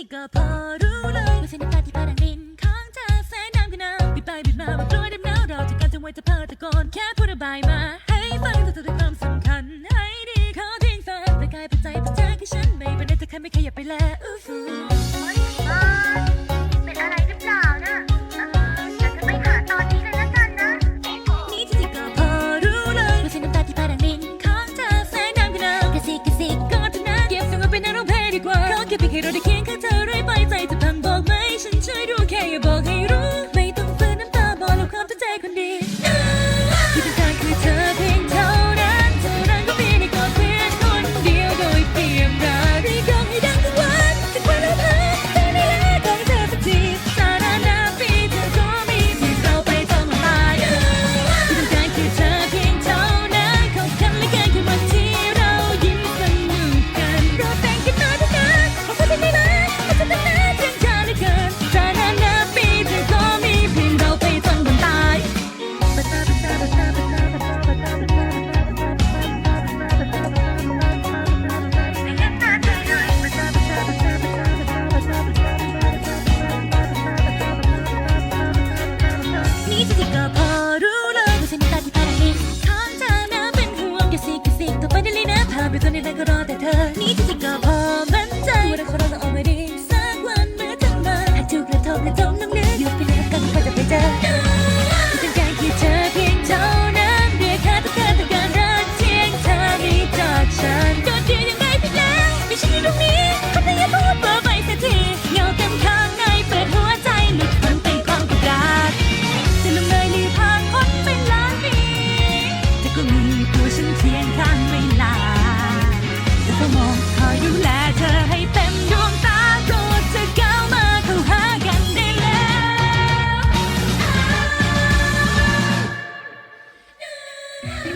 ิก็พอรู้เลยว่าฉันน้ำตาที่ปาดังดินของเธอแสนดำขนาดบิดไปบิดมาบ่กลัวดับหนาวเราจะการทำไว้จะเพ้อตะโกนแค่พูดระบายมา ให้ฟังเธอถึงความสำคัญให้ดีเขาทิ้งซะแต่กายเป็นใจเป็นใจคือฉันไม่เป็นไรแต่แค่ไม่ขยับไปแล้วอู้ฟู เธอเรื่อยไปใจเธอ Yeah.